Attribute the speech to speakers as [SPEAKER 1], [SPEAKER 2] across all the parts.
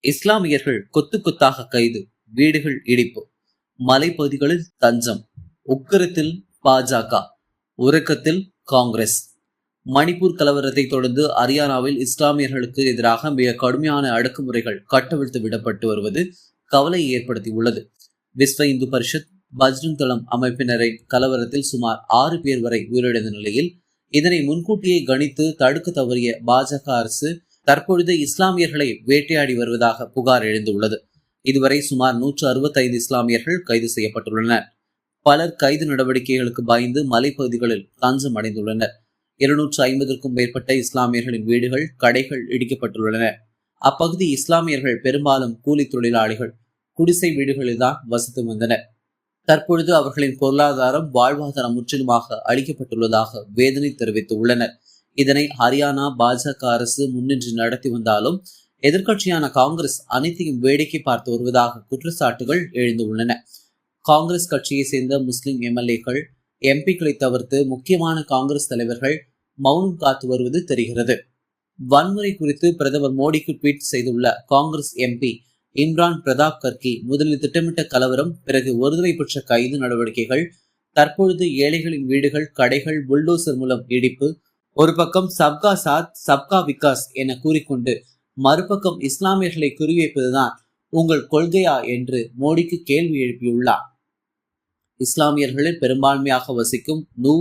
[SPEAKER 1] இஸ்லாமியர்கள் கொத்து கொத்தாக கைது வீடுகள் இடிப்பு மலைப்பகுதிகளில் தஞ்சம் உக்கரத்தில் பாஜக உறக்கத்தில் காங்கிரஸ். மணிப்பூர் கலவரத்தை தொடர்ந்து ஹரியானாவில் இஸ்லாமியர்களுக்கு எதிராக மிக கடுமையான அடக்குமுறைகள் கட்டவிழ்த்து விடப்பட்டு வருவது கவலையை ஏற்படுத்தியுள்ளது. விஸ்வ இந்து பரிஷத் பஜ்ரங் தளம் அமைப்பினரை கலவரத்தில் சுமார் ஆறு பேர் வரை உயிரிழந்த நிலையில் இதனை முன்கூட்டியே கணித்து தடுக்க தவறிய பாஜக அரசு தற்பொழுது இஸ்லாமியர்களை வேட்டையாடி வருவதாக புகார் எழுந்துள்ளது. இதுவரை சுமார் நூற்று அறுபத்தைந்து இஸ்லாமியர்கள் கைது செய்யப்பட்டுள்ளனர். பலர் கைது நடவடிக்கைகளுக்கு பயந்து மலைப்பகுதிகளில் தஞ்சம் அடைந்துள்ளனர். இருநூற்று ஐம்பதற்கும் மேற்பட்ட இஸ்லாமியர்களின் வீடுகள் கடைகள் இடிக்கப்பட்டுள்ளன. அப்பகுதி இஸ்லாமியர்கள் பெரும்பாலும் கூலி தொழிலாளிகள் குடிசை வீடுகளில்தான் வசித்து வந்தனர். தற்பொழுது அவர்களின் பொருளாதாரம் வாழ்வாதாரம் முற்றிலுமாக அளிக்கப்பட்டுள்ளதாக வேதனை தெரிவித்துள்ளனர். இதனை ஹரியானா பாஜக அரசு முன்னின்று நடத்தி வந்தாலும் எதிர்கட்சியான காங்கிரஸ் அனைத்தையும் வேடிக்கை பார்த்து வருவதாக குற்றச்சாட்டுகள் எழுந்துள்ளன காங்கிரஸ் கட்சியை சேர்ந்த முஸ்லிம் எம்எல்ஏக்கள் எம்பிக்களை தவிர்த்து முக்கியமான காங்கிரஸ் தலைவர்கள் மௌனம் காத்து வருவது தெரிகிறது. வன்முறை குறித்து பிரதமர் மோடிக்கு ட்வீட் செய்துள்ள காங்கிரஸ் எம்பி இம்ரான் பிரதாப் கர்கி முதலில் திட்டமிட்ட கலவரம் பிறகு ஒருதலை பெற்ற கைது நடவடிக்கைகள் தற்பொழுது ஏழைகளின் வீடுகள் கடைகள் புல்டோசர் மூலம் இடிப்பு ஒரு பக்கம் சப்கா சாத் சப்கா விகாஸ் என கூறிக்கொண்டு மறுபக்கம் இஸ்லாமியர்களை குறிவைப்பதுதான் உங்கள் கொள்கையா என்று மோடிக்கு கேள்வி எழுப்பியுள்ளார். இஸ்லாமியர்களில் பெரும்பான்மையாக வசிக்கும் நூ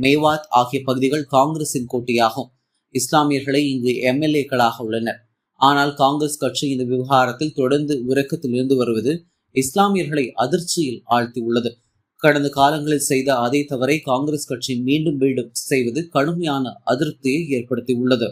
[SPEAKER 1] மேவாத் ஆகிய பகுதிகள் காங்கிரசின் கோட்டையாகும். இஸ்லாமியர்களை இங்கு எம்எல்ஏக்களாக உள்ளனர். ஆனால் காங்கிரஸ் கட்சி இந்த விவகாரத்தில் தொடர்ந்து உறக்கத்தில் இருந்து வருவது இஸ்லாமியர்களை அதிர்ச்சியில் ஆழ்த்தியுள்ளது கடந்த காலங்களில் செய்த அதே தவறை காங்கிரஸ் கட்சி மீண்டும் மீண்டும் செய்வது கடுமையான அதிருப்தியை ஏற்படுத்தியுள்ளது.